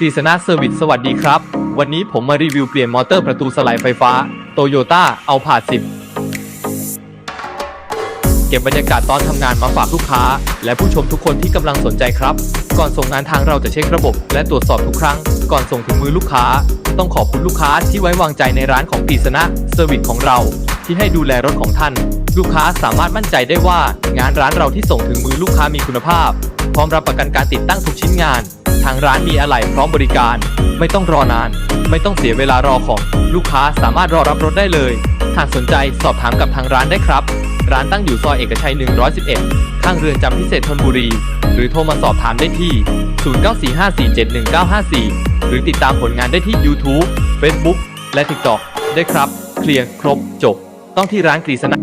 กฤษณะเซอร์วิสสวัสดีครับ วันนี้ผมมารีวิวเปลี่ยนมอเตอร์ประตูสไลด์ไฟฟ้าโตโยต้าเอาผาด10เก็บบรรยากาศตอนทำงานมาฝากลูกค้า และผู้ชมทุกคนที่กำลังสนใจครับ ก่อนส่งงานทางเราจะเช็คระบบ และตรวจสอบทุกครั้ง ก่อนส่งถึงมือลูกค้า ต้องขอบคุณลูกค้าที่ไว้วางใจในร้านของกฤษณะเซอร์วิสของเรา ที่ให้ดูแลรถของท่าน ลูกค้าสามารถมั่นใจได้ว่า งานร้านเราที่ส่งถึงมือลูกค้ามีคุณภาพ พร้อมรับประกันการติดตั้งทุกชิ้นงาน ทางร้านมีอะไหล่พร้อมบริการ ไม่ต้องรอนาน ไม่ต้องเสียเวลารอของลูกค้าสามารถรอรับรถได้เลย หากสนใจสอบถามกับทางร้านได้ครับ ร้านตั้งอยู่ซอยเอกชัย 111 ข้างเรือนจำพิเศษธนบุรี หรือโทรมาสอบถามได้ที่ 0945471954 หรือติดตามผลงานได้ที่ YouTube Facebook และ TikTok ได้ครับ เคลียร์ครบจบ ต้องที่ร้านกฤษณะ